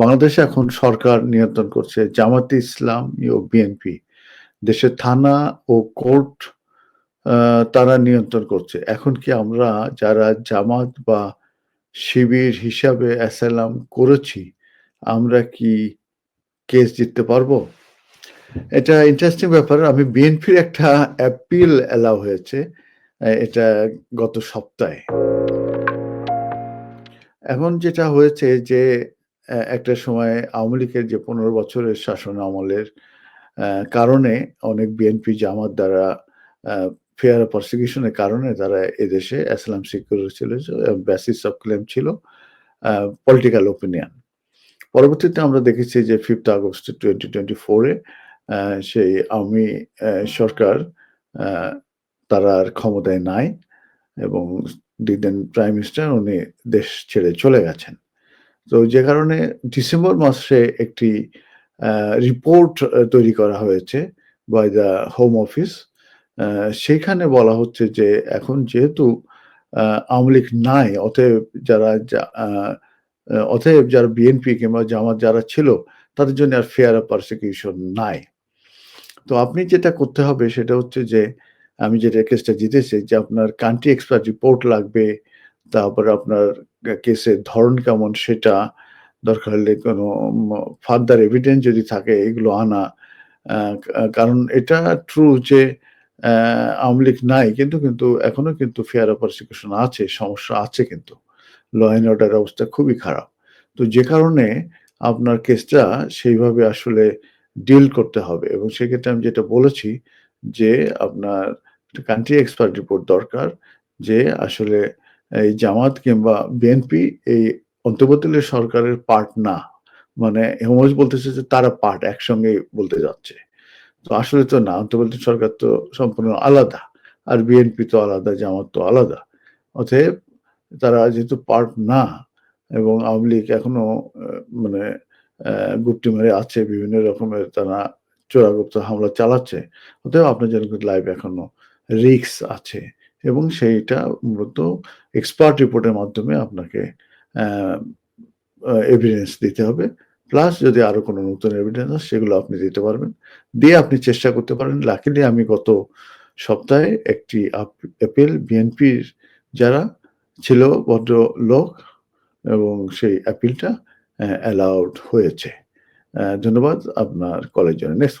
বাংলাদেশে এখন সরকার নিয়ন্ত্রণ করছে জামাতে ইসলাম ও বিএনপি দেশের থানা ও কোর্ট তারা নিয়ন্ত্রণ করছে। এখন কি আমরা যারা জামাত বা শিবির হিসাবে অ্যাসালাম করেছি, আমরা কি কেস জিততে পারব? এটা ইন্টারেস্টিং ব্যাপার। আমি বিএনপির একটা অ্যাপিল অ্যালাউ হয়েছে এটা গত সপ্তাহে। এখন যেটা হয়েছে যে একটা সময় আওয়ামী লীগের যে পনেরো বছরের শাসন আমলের কারণে অনেক বিএনপি জামাত দ্বারা ফেয়ার প্রসিকিউশনের কারণে তারা এদেশে অ্যাসলাম সিকিউর ছিল বেসিস অফ ক্লেম ছিল পলিটিক্যাল ওপিনিয়ন পরবর্তীতে আমরা দেখেছি যে ফিফথ আগস্ট টোয়েন্টি টোয়েন্টি ফোরে সেই আওয়ামী সরকার তারা আর ক্ষমতায় নাই এবং দিদেন প্রাইম মিনিস্টার উনি দেশ ছেড়ে চলে গেছেন। তো যে কারণে ডিসেম্বর মাসে একটি রিপোর্ট তৈরি করা হয়েছে বাই দ্য হোম অফিস সেখানে বলা হচ্ছে যে এখন যেহেতু আওয়ামী লীগ নাই, অতএব যারা অতএব যারা বিএনপি কিংবা জামাত যারা ছিল, তাদের জন্য আর ফেয়ার পারসিকিউশন নাই। তো আপনি যেটা করতে হবে সেটা হচ্ছে যে, আমি যেটা কেসটা জিতেছি যে আপনার কান্ট্রি এক্সপার্ট রিপোর্ট লাগবে, তারপর আপনার কেসের ধরন কেমন সেটা দরকার হলে কোনো ফার্দার এভিডেন্স যদি থাকে এগুলো আনা কারণ এটা ট্রু যে আওয়ামী লীগ নাই কিন্তু কিন্তু এখনও কিন্তু ফেয়ার প্রসিকিউশন আছে, সমস্যা আছে কিন্তু। ল অ্যান্ড অর্ডার অবস্থা খুবই খারাপ। তো যে কারণে আপনার কেসটা সেইভাবে আসলে ডিল করতে হবে এবং সেক্ষেত্রে আমি যেটা বলেছি যে, আপনার কান্ট্রি এক্সপার্ট রিপোর্ট দরকার যে, আসলে এই জামাত কিংবা বিএনপি এই অন্তর্বর্তীকালীন সরকারের পার্ট না। মানে হেমজ বলতেছে যে তারা পার্ট একসঙ্গে বলতে যাচ্ছে। তো আসলে তো না, অন্তর্বর্তী সরকার তো সম্পূর্ণ আলাদা আর বিএনপি তো আলাদা, জামাত তো আলাদা। অতএব তারা যেহেতু পার্ট না এবং আওয়ামী লীগ এখনও মানে গুপ্তি মেরে আছে, বিভিন্ন রকমের তারা চোরাগুপ্ত হামলা চালাচ্ছে, অতএব আপনার জন্য লাইভ এখনও রিক্স আছে। এবং সেইটা মূলত এক্সপার্ট রিপোর্টের মাধ্যমে আপনাকে এভিডেন্স দিতে হবে। প্লাস যদি আরও কোনো নতুন এভিডেন্স সেগুলো আপনি দিতে পারবেন। দিয়ে আপনি চেষ্টা করতে পারেন। লাকিলি আমি গত সপ্তাহে একটি অ্যাপিল বিএনপির যারা ছিল ভদ্র লোক এবং সেই অ্যাপিলটা অ্যালাউড হয়েছে। ধন্যবাদ। আপনার কলের জন্য। Next